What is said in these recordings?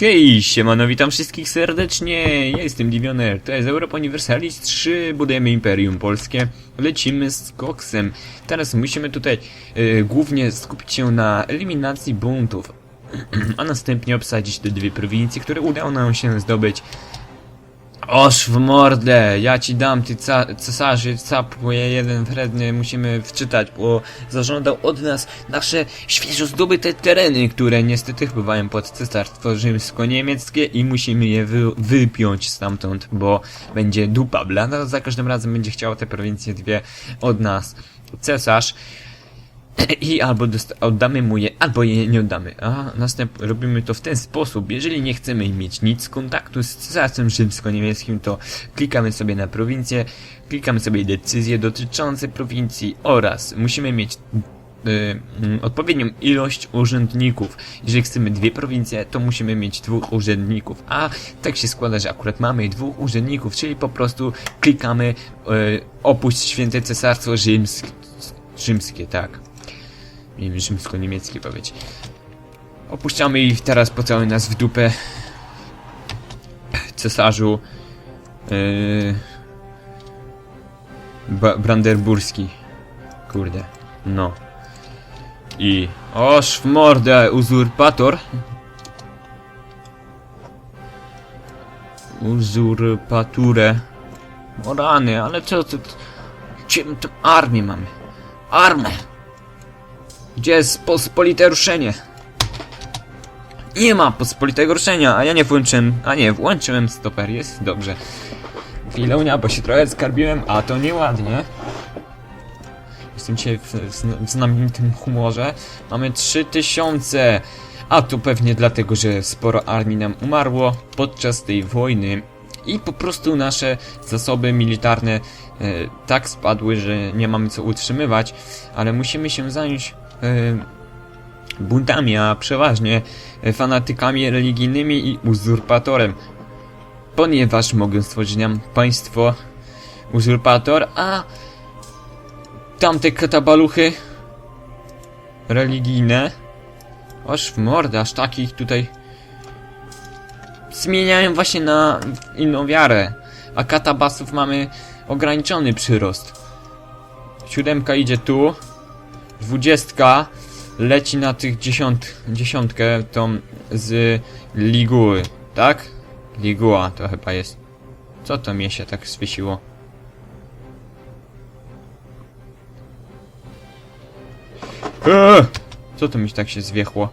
Hej, siemano, witam wszystkich serdecznie, ja jestem Divioner, to jest Europa Universalis 3, budujemy Imperium Polskie, lecimy z koksem. Teraz musimy tutaj e, głównie skupić się na eliminacji buntów, a następnie obsadzić te dwie prowincje, które udało nam się zdobyć. Oż w mordę, ja ci dam, ty ca cesarzy, capuje jeden wredny, musimy wczytać, bo zażądał od nas nasze świeżo zdobyte tereny, które niestety wpływają pod cesarstwo rzymsko-niemieckie i musimy je wy wypiąć stamtąd, bo będzie dupa blada, za każdym razem będzie chciał te prowincje dwie od nas. Cesarz i albo oddamy mu je, albo je nie oddamy. A następ robimy to w ten sposób. Jeżeli nie chcemy mieć nic kontaktu z cesarstwem rzymsko-niemieckim, to klikamy sobie na prowincję, klikamy sobie decyzje dotyczące prowincji oraz musimy mieć y, mm, odpowiednią ilość urzędników. Jeżeli chcemy dwie prowincje, to musimy mieć dwóch urzędników. A tak się składa, że akurat mamy dwóch urzędników, czyli po prostu klikamy y, opuść święte cesarstwo rzymskie. Rzymskie, tak. Miałem rzymsko-niemieckie powiedzieć. Opuszczamy i teraz pocałuj nas w dupę. Cesarzu. Yy, Brandenburski. Kurde. No. I... Oż w mordę, uzurpator. Uzurpaturę. O rany, ale co to... My tą armię mamy? Armę! Gdzie jest pospolite ruszenie? Nie ma pospolitego ruszenia, a ja nie włączyłem, a nie, włączyłem stoper, jest dobrze. Chwilunia, bo się trochę skarbiłem, a to nieładnie. Jestem dzisiaj w, w, w znamienitym humorze. Mamy 3000, a to pewnie dlatego, że sporo armii nam umarło podczas tej wojny. I po prostu nasze zasoby militarne e, tak spadły, że nie mamy co utrzymywać, ale musimy się zająć buntami, a przeważnie e, fanatykami religijnymi i uzurpatorem. Ponieważ mogę stworzyć nam państwo uzurpator, a tamte katabaluchy religijne aż w mordę, aż takich tutaj zmieniają właśnie na inną wiarę. A katabasów mamy ograniczony przyrost. Siódemka idzie tu. Dwudziestka leci na tych dziesiąt, dziesiątkę tą z Liguły, tak? Liguła to chyba jest. Co to mnie się tak swiesiło? Eee! Co to mi tak się zwiechło?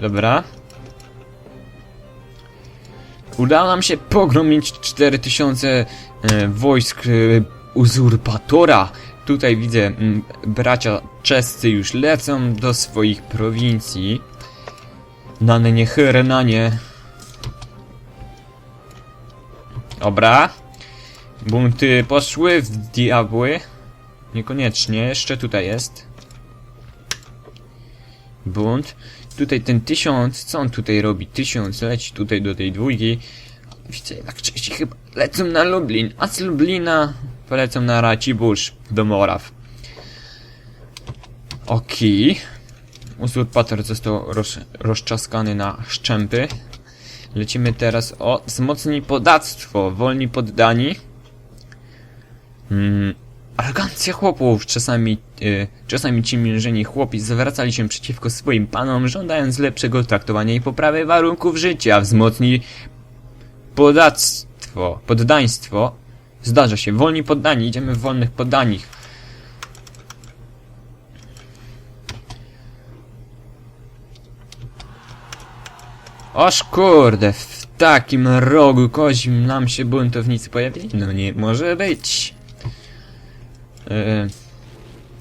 Dobra. Udało nam się pogromić 4000 e, wojsk e, uzurpatora. Tutaj widzę, m, bracia czescy już lecą do swoich prowincji. Nane nie Hernanie. Dobra. Bunty poszły w diabły. Niekoniecznie, jeszcze tutaj jest. Bunt. Tutaj ten tysiąc, co on tutaj robi? Tysiąc leci tutaj do tej dwójki. Widzę, jednak Czesi chyba lecą na Lublin, a z Lublina polecą na Racibórz do Moraw. Okej. Uzurpator został roz, rozczaskany na szczępy. Lecimy teraz o wzmocnij podactwo, wolni poddani. Mm, arogancja chłopów. Czasami, y, czasami ci mężeni chłopi zwracali się przeciwko swoim panom, żądając lepszego traktowania i poprawy warunków życia. Wzmocnij podactwo, poddaństwo. Zdarza się, wolni poddani, idziemy w wolnych poddanich. Oż kurde, w takim rogu kozim nam się buntownicy pojawili? No nie może być. E,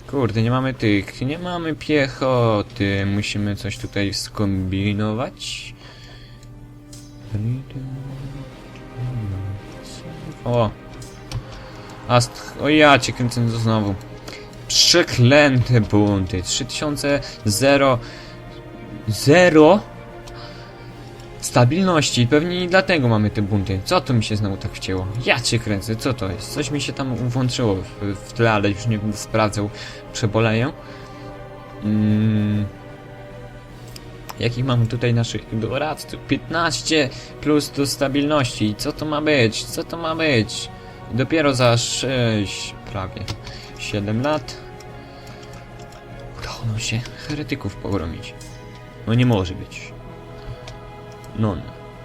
kurde, nie mamy tych, nie mamy piechoty. Musimy coś tutaj skombinować. O. Ast, o ja cię kręcę to znowu. Przeklęte bunty. 3000 0 0 stabilności. Pewnie i dlatego mamy te bunty. Co tu mi się znowu tak wcięło? Ja cię kręcę, co to jest? Coś mi się tam włączyło w, w tle, ale już nie będę sprawdzał. Przeboleję. Mm. Jakich mamy tutaj naszych doradców? 15 plus do stabilności. Co to ma być? Co to ma być? Dopiero za 6, prawie 7 lat udało nam się heretyków pogromić. No nie może być. No, no.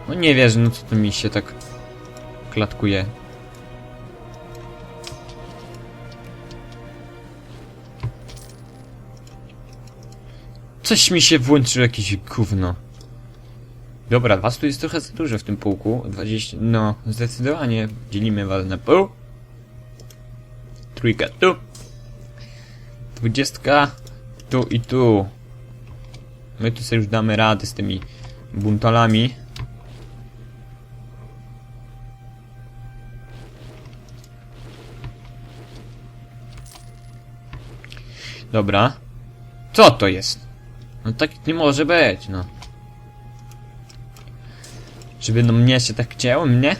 no nie wierzę, no co to mi się tak klatkuje. Coś mi się włączyło, jakieś gówno. Dobra, was tu jest trochę za dużo w tym pułku. 20, no, zdecydowanie dzielimy was na pół. Trójka tu. Dwudziestka tu i tu. My tu sobie już damy radę z tymi buntalami. Dobra. Co to jest? No tak nie może być, no. Żeby no mnie się tak chciało, mnie?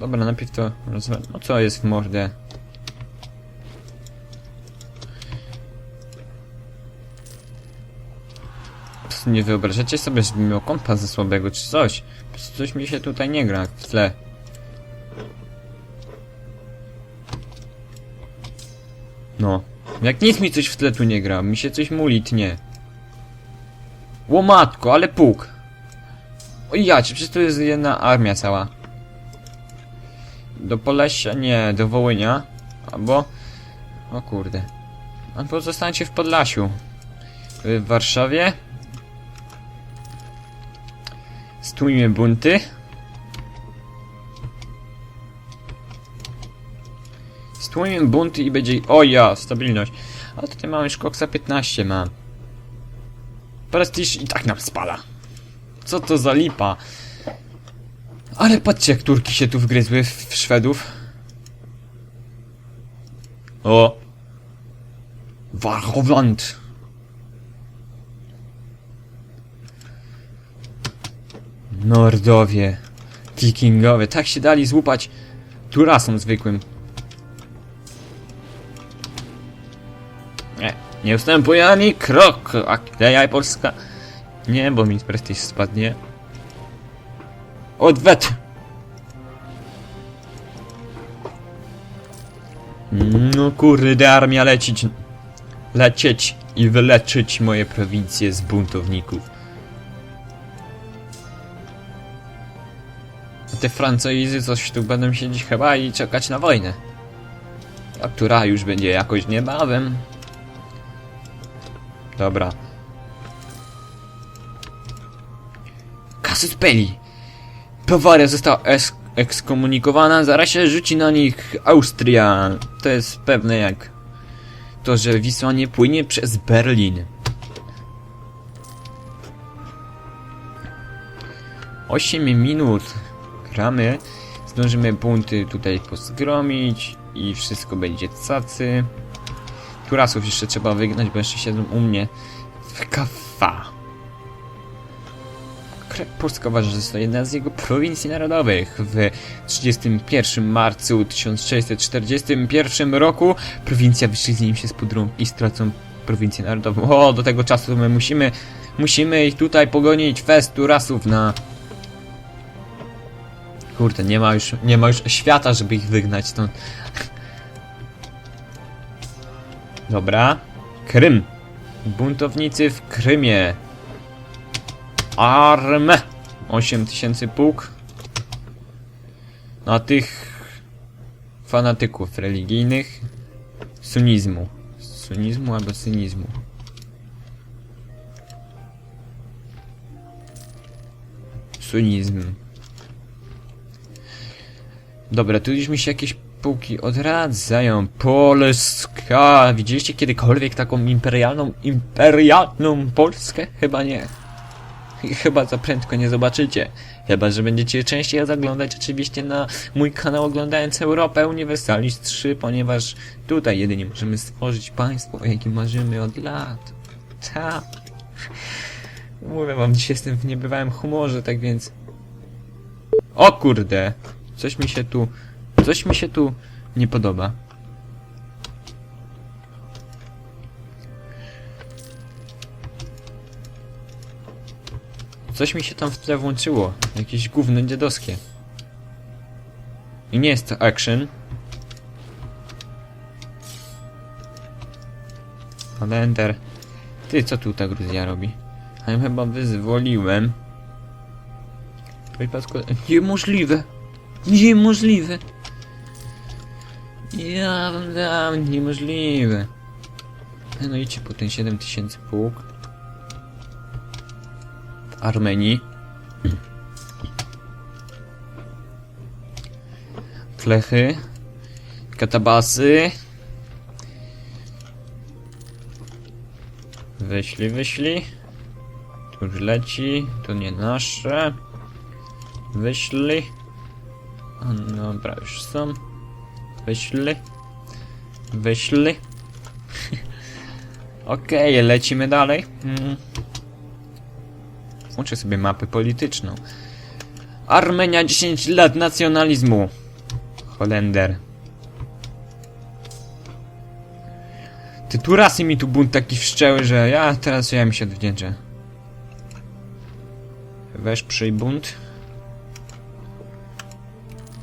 Dobra, najpierw to rozwal... No co jest w mordę? Nie wyobrażacie sobie, żebym miał kompas ze słabego czy coś? Coś mi się tutaj nie gra w tle. No. Jak nic mi coś w tle tu nie gra, mi się coś muli tnie. Łomatko, ale puk. O jacie, przecież to jest jedna armia cała. Do Polesia, nie, do Wołynia. Albo... O kurde. Albo zostańcie w Podlasiu. W Warszawie. Stłumie bunty. Stłumie bunty i będzie... O ja, stabilność. Ale tutaj mamy szkoksa 15 mam. Prestiż i tak nam spada. Co to za lipa? Ale patrzcie jak Turki się tu wgryzły w Szwedów. O! Warhowland! Nordowie. Wikingowie. Tak się dali złupać Turasem zwykłym. Nie, nie ustępuję ani krok. Akleja Polska. Nie, bo mi prestiż spadnie. Odwet! No kurde, armia lecieć. Lecieć i wyleczyć moje prowincje z buntowników. Te Francoizy coś tu będą siedzieć chyba i czekać na wojnę. A która już będzie jakoś niebawem. Dobra. Kasus Belli. Bawaria została ekskomunikowana, zaraz się rzuci na nich Austria. To jest pewne jak to, że Wisła nie płynie przez Berlin. Osiem minut gramy. Zdążymy bunty tutaj pozgromić i wszystko będzie cacy. Turasów jeszcze trzeba wygnać, bo jeszcze siedzą u mnie w kafa. Polska uważa, że jest to jedna z jego prowincji narodowych. W 31 marcu 1641 roku prowincja wyśliznie im się z pudrą i stracą prowincję narodową. O, do tego czasu my musimy, musimy ich tutaj pogonić fest Turasów na... Kurde, nie ma już, nie ma już świata, żeby ich wygnać stąd. Dobra. Krym. Buntownicy w Krymie. Armę. 8000 pułk. Na tych fanatyków religijnych sunizmu. Sunizmu albo synizmu. Sunizm. Dobra, tu już mi się jakieś pułki odradzają. Polska! Widzieliście kiedykolwiek taką imperialną, imperialną Polskę? Chyba nie. I Chyba za prędko nie zobaczycie. Chyba, że będziecie częściej zaglądać oczywiście na mój kanał oglądając Europę Universalis 3, ponieważ tutaj jedynie możemy stworzyć państwo, o jakim marzymy od lat. Ta. Mówię wam, dzisiaj jestem w niebywałym humorze, tak więc... O kurde! Coś mi się tu... Coś mi się tu nie podoba. Coś mi się tam w tle włączyło. Jakieś gówno dziadowskie. I nie jest to action. Ale enter. Ty, co tu ta Gruzja robi? A ja chyba wyzwoliłem. W przypadku... Niemożliwe! Niemożliwe! Ja wam niemożliwe. No idźcie po ten 7000 pułk. W Armenii. Klechy. Katabasy. Wyślij, wyślij. Tu już leci. To nie nasze. Wyślij. O, Dobra, już są. Wyślij. Wyślij. Okej, lecimy dalej. Mm. Włączę sobie mapę polityczną. Armenia 10 lat nacjonalizmu. Holender. Ty tu raz i mi tu bunt taki wszczęły, że ja teraz ja mi się odwdzięczę. Weź przyj bunt.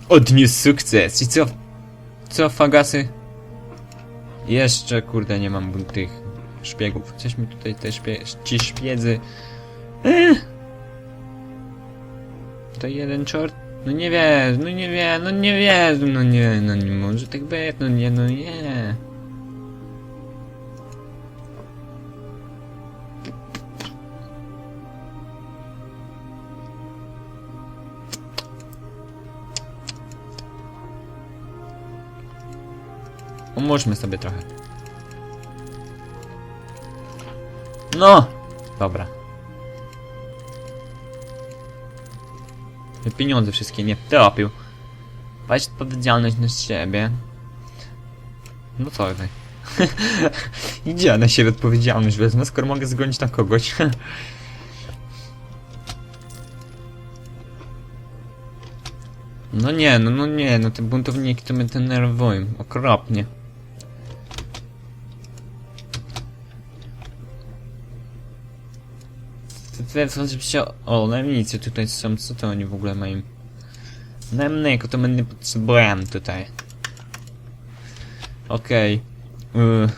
Odniósł sukces. I co? Co, fagasy? Jeszcze, kurde, nie mam tych szpiegów. Coś mi tutaj te szpie ci szpiedzy... Ech. To jeden czort? No nie wiesz, no nie wie, no nie wiesz, no nie, no nie może tak być, no nie, no nie. Umóżmy sobie trochę. No! Dobra. Pieniądze wszystkie nie topił. Weź odpowiedzialność na siebie. No co wy? Idzie na siebie odpowiedzialność wezmę, skoro mogę zgonić na kogoś. No nie, no, no nie, no te buntowniki to mnie denerwują, okropnie. To jest się... O, najemnicy tutaj są, co to oni w ogóle mają? Najemnego to nie potrzebujemy tutaj. Okej. Okay.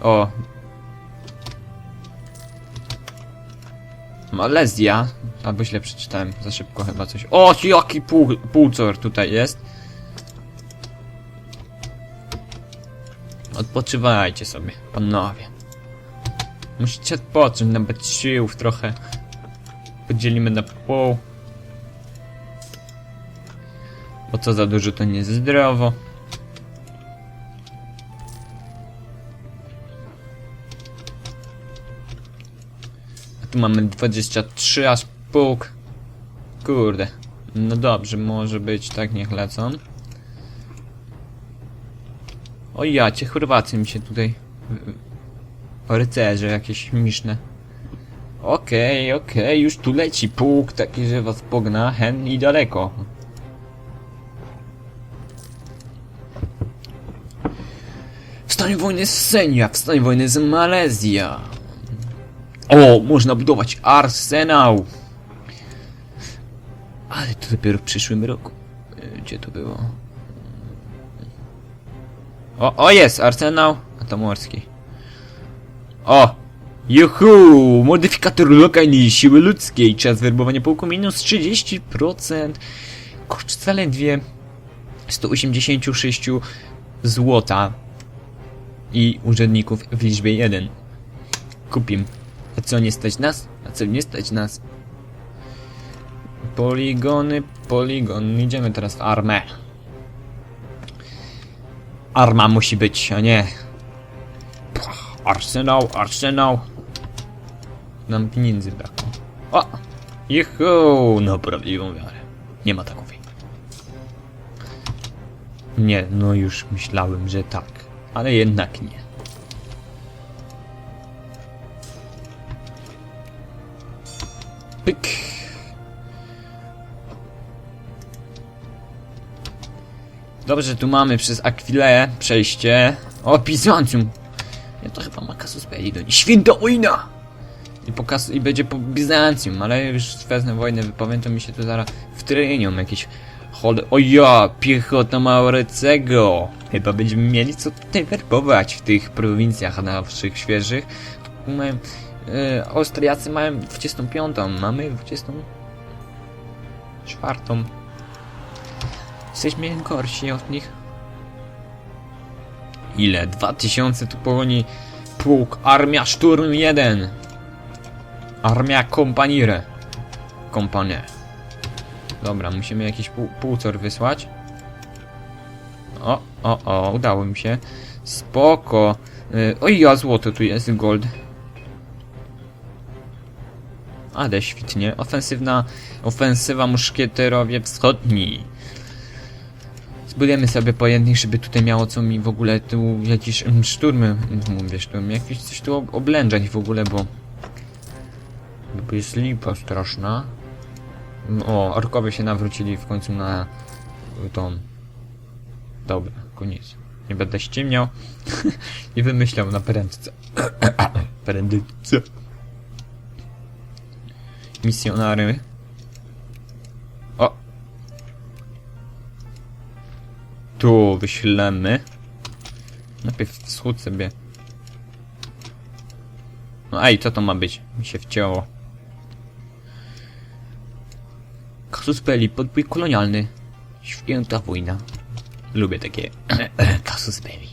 O. Malezja. Albo źle przeczytałem, za szybko chyba coś. O, jaki pół, półcor tutaj jest. Odpoczywajcie sobie, panowie. Musicie odpocząć, nabrać siłów trochę. Podzielimy na pół. Bo co za dużo to niezdrowo. A tu mamy 23 aż pół. Kurde. No dobrze, może być, tak niech lecą. O ja, cię Chorwacy mi się tutaj... Rycerze jakieś śmieszne. Okej, okej, już tu leci pułk taki, że was pogna hen i daleko. W stanie wojny z Senia, w stanie wojny z Malezja. O, można budować arsenał. Ale to dopiero w przyszłym roku. E, Gdzie to było? O, o jest, arsenał atomorski. O! Juhu! Modyfikator lokalnej siły ludzkiej. Czas werbowania pułku minus 30%. Koszt zaledwie 186 złota. I urzędników w liczbie 1. Kupim. A co nie stać nas? A co nie stać nas? Poligony, poligon. Idziemy teraz w armę. Arma musi być, a nie Arsenał, arsenał. Nam pieniędzy brakło. O! Juhu! No prawdziwą wiarę. Nie ma takowej. Nie, no już myślałem, że tak. Ale jednak nie. Pyk. Dobrze, tu mamy przez Akwileę przejście. O, Bizancjum! Belli do. Święta wojna! I, pokas I będzie po Bizancjum, ale już wezmę wojnę, to mi się tu zaraz wtrynią jakieś chody. O ja, piechota Maurecego! Chyba będziemy mieli co tutaj werbować w tych prowincjach naszych świeżych. Mają, e, Austriacy mają 25, mamy 24. Jesteśmy gorsi od nich. Ile? 2000 tu pogoni armia szturm 1. Armia kompanire. Kompanie. Dobra, musimy jakiś pół, półcor wysłać. O, o, o, udało mi się. Spoko. Y, oj, ja złoto tu jest, gold. Ale świetnie. Ofensywna, ofensywa muszkieterowie wschodni. Zbudujemy sobie po jednych, żeby tutaj miało co mi w ogóle tu jakieś mm, szturmy, mm, mówię szturmy, jakieś coś tu ob- oblężać w ogóle, bo... Bo jest lipa straszna. Mm, O, orkowie się nawrócili w końcu na tą... Dobra, koniec. Nie będę ściemniał i wymyślał na prędce. prędce. Misjonary. Tu wyślemy. Najpierw wschód sobie. No ej, co to ma być? Mi się wcięło. Kasus Belli, podbój kolonialny. Święta wojna. Lubię takie Kasus Belli.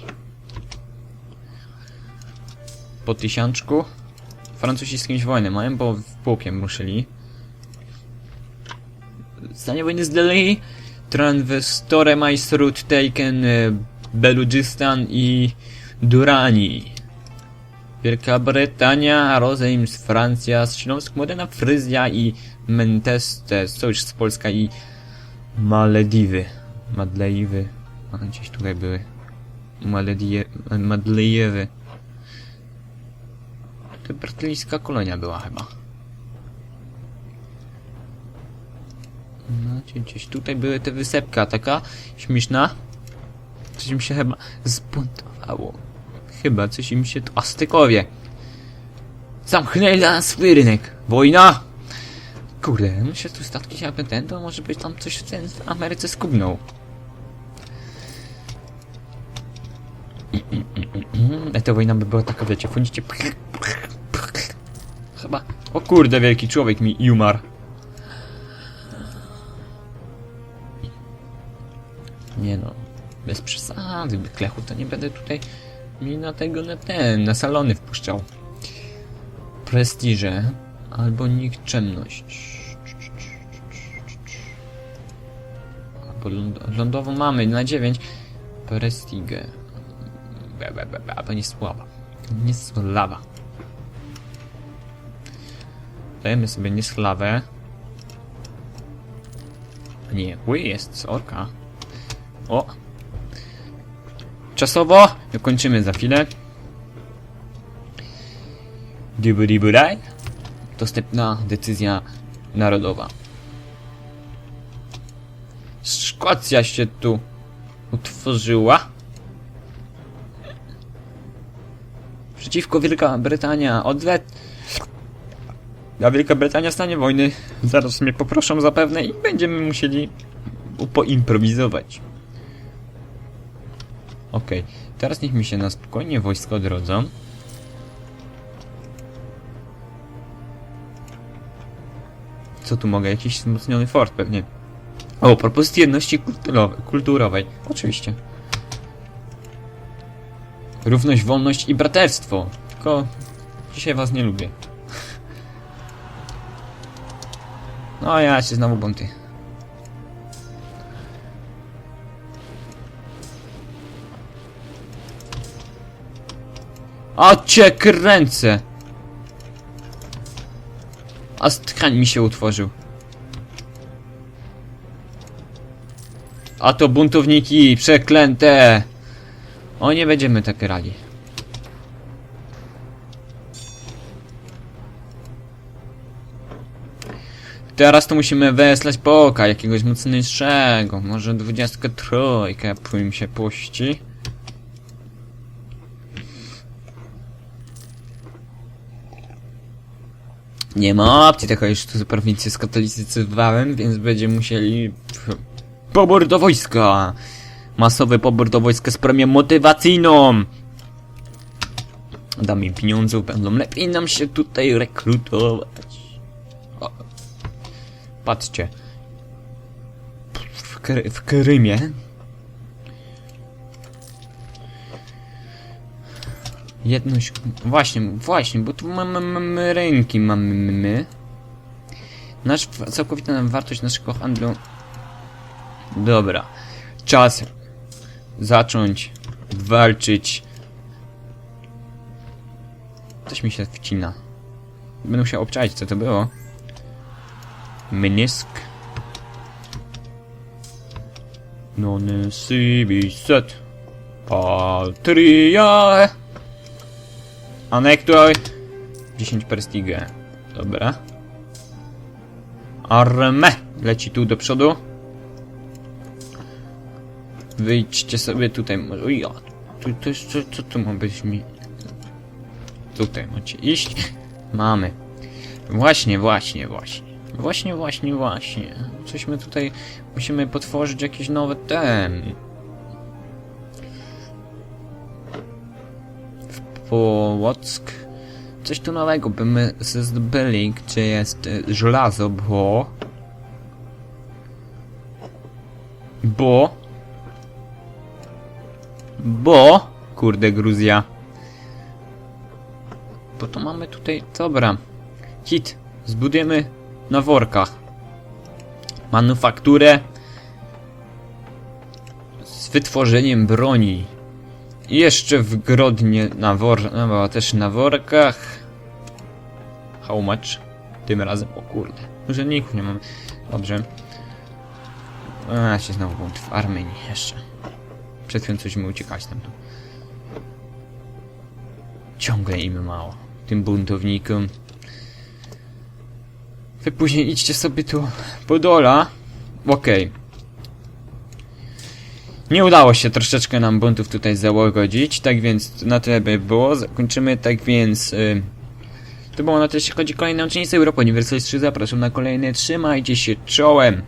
Po tysiączku. Francuzi z kimś wojnę mają, bo w pułkiem ruszyli. Stanie wojny z Delhi. Transvestore Majstrut Taken, e, Beludżystan i Durani. Wielka Brytania, Rozejms, Francja, Śląsk, Modena, Fryzja i Menteste, sojusz z Polska i Malediwy. Madleiwy. A, gdzieś tutaj były. Madlejewy. To brytyjska kolonia była chyba. No, gdzie- gdzieś tutaj były te wysepka taka śmieszna. Coś im się chyba zbuntowało. Chyba coś im się... tu- Aztekowie! Zamknęli dla nas rynek! Wojna! Kurde, no się tu statki się ten, to może być tam coś w Ameryce skubnął. E, ta wojna by była taka, wiecie, wchodzicie... Chyba... O kurde, wielki człowiek mi umarł. Bez przesady, klechu to nie będę tutaj mi na tego, na ten, na salony wpuszczał. Prestiże albo nikczemność. Albo ląd lądową mamy na 9. Prestigę. Be, be, be, be, albo nie słaba. Nie sława. Dajemy sobie niesławę. Nie, ły jest orka. O! Czasowo kończymy za chwilę. Diburibudaj. Dostępna decyzja narodowa. Szkocja się tu utworzyła. Przeciwko Wielka Brytania. Odwet. A Wielka Brytania stanie wojny. Zaraz mnie poproszą zapewne i będziemy musieli poimprowizować. Okej, teraz niech mi się na spokojnie wojsko odrodzą. Co tu mogę? Jakiś wzmocniony fort pewnie. O, propozycji jedności kulturowej. kulturowej. Oczywiście. Równość, wolność i braterstwo. Tylko dzisiaj was nie lubię. No ja się znowu bunty. A cię kręcę! A tkań mi się utworzył. A to buntowniki przeklęte! O, nie będziemy tak grali. Teraz to musimy wesłać poka, jakiegoś mocniejszego. Może 23 pójm się puści. Nie ma opcji, tylko już tu prowincję skatolicyzowałem, więc będziemy musieli... Pobór do wojska! Masowy pobór do wojska z premią motywacyjną! Dam im pieniądzów, będą lepiej nam się tutaj rekrutować. O. Patrzcie. W, Kry w Krymie Jedność... Właśnie, właśnie, bo tu mamy, mamy rynki, mamy my. Nasz, całkowita wartość naszego handlu... Dobra. Czas zacząć walczyć. Coś mi się wcina. Będę musiał obczaić, co to było. Minisk. Non si set. Patria. Anektuj. 10 prestige. Dobra. Armę. Leci tu do przodu. Wyjdźcie sobie tutaj. ja. Tu, jest, co, co tu ma być mi? Tutaj macie iść. Mamy. Właśnie, właśnie, właśnie. Właśnie, właśnie, właśnie. Coś my tutaj musimy potworzyć jakieś nowe ten. Połock. Coś tu nowego by my se zdobyli, gdzie jest e, żelazo, bo... Bo... Bo... Kurde, Gruzja. Bo to mamy tutaj... Dobra. Hit. Zbudujemy na workach. Manufakturę z wytworzeniem broni. Jeszcze w Grodnie na wor... No, też na workach. How much? Tym razem, o kurde. Urzędników nie mamy. Dobrze. A, się znowu bunt w Armenii jeszcze. Przed chwilą coś mi uciekać tam. Ciągle im mało. Tym buntownikom. Wy później idźcie sobie tu Podola. Okej. Nie udało się troszeczkę nam buntów tutaj załagodzić, tak więc na tyle by było. Zakończymy, tak więc... Y, to było na tyle, jeśli chodzi o kolejne Europa Universalis 3. Zapraszam na kolejne. Trzymajcie się czołem!